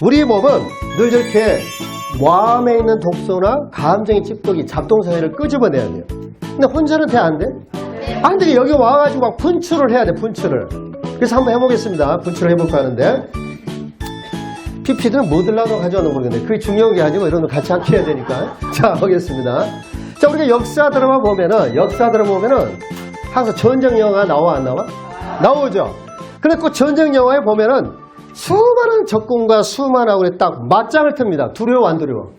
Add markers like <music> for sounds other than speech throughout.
우리 몸은 늘 저렇게 마음에 있는 독소나 감정의 찌꺼기, 잡동사니를 끄집어내야 돼요. 근데 혼자는 돼, 안 돼? 안 돼. 여기 와가지고 막 분출을 해야 돼, 분출을. 그래서 한번 해보겠습니다. 분출을 해볼까 하는데. PP들은 뭐 들라도 가져와는 모르겠는데. 그게 중요한 게 아니고 이런 거 같이 함께 해야 되니까. <laughs> 자, 보겠습니다. 자, 우리가 역사 드라마 보면은, 역사 드라마 보면은 항상 전쟁 영화 나와, 안 나와? 나오죠. 근데 그 전쟁 영화에 보면은 수많은 적군과 수많은 딱 맞짱을 틉니다. 두려워, 안 두려워?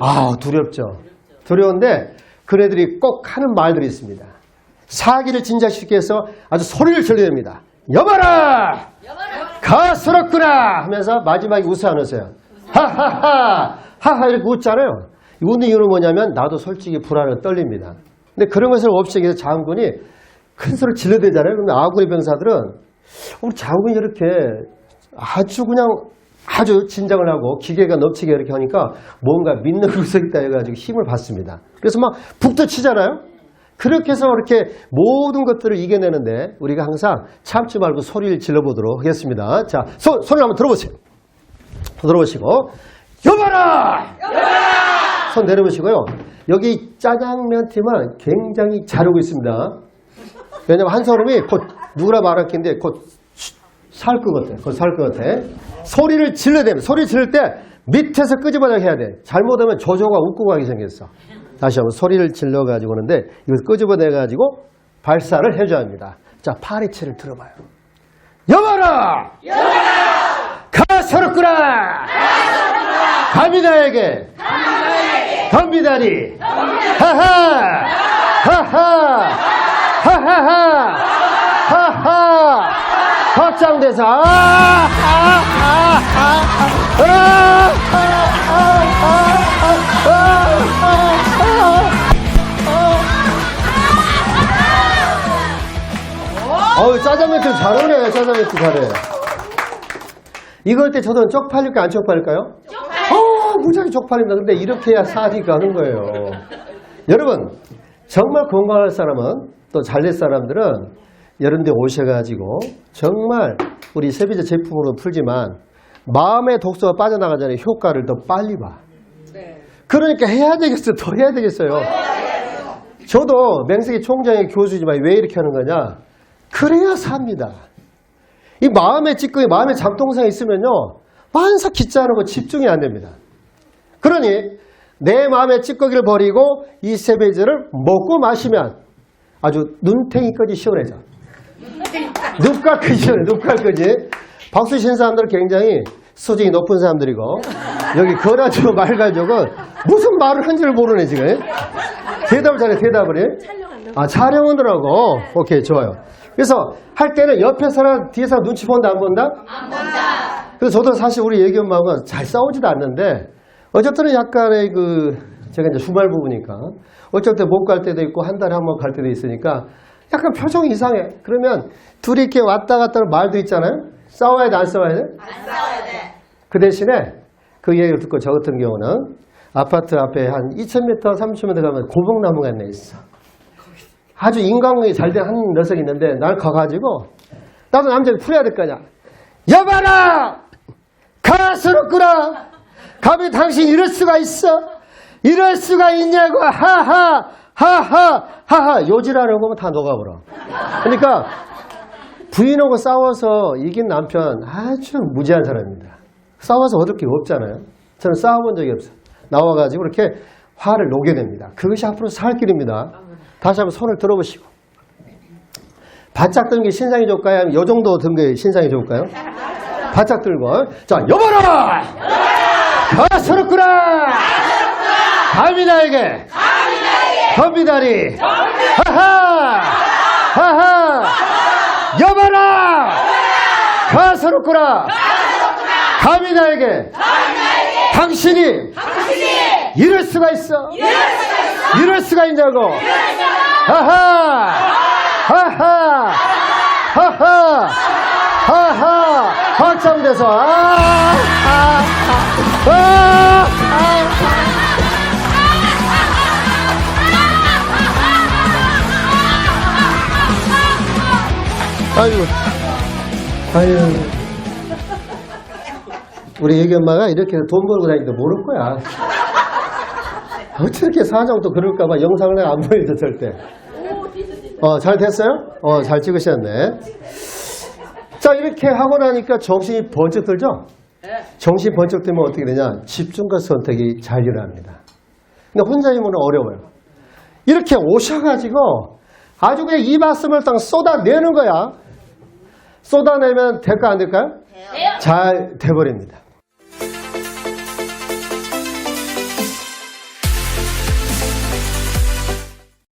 아, 두렵죠. 두려운데 그네들이 꼭 하는 말들이 있습니다. 사기를 진작시키기 위해서 아주 소리를 질러야 됩니다. 여봐라! 가스럽구나! 하면서 마지막에 웃어 안 웃어요? 하하하! 하하! 이렇게 웃잖아요. 웃는 이유는 뭐냐면 나도 솔직히 불안을 떨립니다. 근데 그런 것을 없애기 위해서 장군이 큰 소리 질러대잖아요. 그러면 아군의 병사들은 우리 장군이 이렇게 아주 그냥 아주 진정을 하고 기계가 넘치게 이렇게 하니까 뭔가 믿는 <laughs> 구석이 있다 해가지고 힘을 받습니다. 그래서 막 북도 치잖아요. 그렇게 해서 이렇게 모든 것들을 이겨내는데 우리가 항상 참지 말고 소리를 질러보도록 하겠습니다. 자, 소, 소리 한번 들어보세요. 들어보시고 여봐라! 손 내려보시고요. 여기 짜장면 팀은 굉장히 잘하고 있습니다. 왜냐면 한 사람이 곧 누구라 말할 텐데 곧 살 것 같아. 곧살것 같아. 소리를 질러야 됩니다. 소리 지를 때 밑에서 끄집어내게 해야 돼. 잘못하면 조조가 웃고 가게 생겼어. 다시 한번 소리를 질러가지고 오는데 이걸 끄집어내가지고 발사를 해줘야 합니다. 자, 파리채를 들어봐요. 여봐라! 가서롭구나! 가미다에게! 덤비다리! 하하! 하하! 하하하! 하하! 아! 아! 아! 아! 아! 아! 아! 어우, 짜장면 좀 잘하네, 짜장면 좀 잘해. 이거 할때 저는 쪽팔릴까, 안 쪽팔릴까요? 어, 무지하게 쪽팔린다. 근데 이렇게 해야 살이 가는 거예요. 여러분, 정말 건강할 사람은, 또 잘 될 사람들은 이런 데 오셔가지고, 정말 우리 세비제 제품으로 풀지만, 마음의 독소가 빠져나가잖아요. 효과를 더 빨리 봐. 그러니까 해야 되겠어요. 더 해야 되겠어요. 저도 맹세기 총장의 교수지만 왜 이렇게 하는 거냐? 그래야 삽니다. 이 마음의 찌꺼기, 마음의 잠동상이 있으면요. 만사 기짜하고 집중이 안 됩니다. 그러니 내 마음의 찌꺼기를 버리고 이 세베이즈를 먹고 마시면 아주 눈탱이까지 시원해져. 시원해, 눈깔까지. 박수 친 사람들은 굉장히 수준이 높은 사람들이고 여기 거라지고 말가지고 무슨 말을 한지를 모르네 지금. 대답을 잘해, 대답을 해. 아, 촬영하느라고? 오케이, 좋아요. 그래서 할 때는 옆에 사람, 뒤에 사람 눈치 본다, 안 본다? 안 본다. 그래서 저도 사실 우리 애기 엄마하고 잘 싸우지도 않는데, 어쨌든 약간의 그, 제가 이제 후발부부니까, 어쩔 때 못 갈 때도 있고, 한 달에 한 번 갈 때도 있으니까, 약간 표정이 이상해. 그러면 둘이 이렇게 왔다 갔다 하는 말도 있잖아요? 싸워야 돼, 안 싸워야 돼? 안 싸워야 돼. 그 대신에 그 얘기를 듣고 저 같은 경우는 아파트 앞에 한 2,000m, 3,000m 가면 고목나무가 하나 있어. 아주 인간관계 잘된 한 녀석이 있는데 날 가가지고 나도 남자를 풀어야 될거 아니야. 여봐라! 가스럽구나! 감히 당신 이럴 수가 있어? 이럴 수가 있냐고! 하하! 하하! 하하! 요지라는 거면 다 녹아버려. 그러니까 부인하고 싸워서 이긴 남편 아주 무지한 사람입니다. 싸워서 얻을 게 없잖아요. 저는 싸워본 적이 없어요. 나와가지고 이렇게 화를 녹여냅니다. 그것이 앞으로 살 길입니다. 다시 한번 손을 들어보시고. 바짝 드는 게 신상이 좋을까요? 아니면 요 정도 든 게 신상이 좋을까요? 바짝 들고. 자, 여봐라! 가스럽구나! 감히 나에게! 덤비다리! 하하! 하하! 여봐라! 가스럽구나! 감히 나에게! 당신이! 이럴 수가 있어! 이럴 수가 있냐고! 하하! 하하! 하하! 하하! 확장돼서, 아! 아! 아! 아! 아이고. 아유. 우리 애기 엄마가 이렇게 돈 벌고 다니는데 모를 거야. 어떻게 사정 또 그럴까봐 영상을 내가 안 보여줘, 절대. 어, 잘 됐어요? 어, 잘 찍으셨네. 자, 이렇게 하고 나니까 정신이 번쩍 들죠? 정신이 번쩍 들면 어떻게 되냐? 집중과 선택이 잘 일어납니다. 근데 혼자이면 어려워요. 이렇게 오셔가지고 아주 그냥 이 말씀을 딱 쏟아내는 거야. 쏟아내면 될까 안 될까요? 잘 돼버립니다.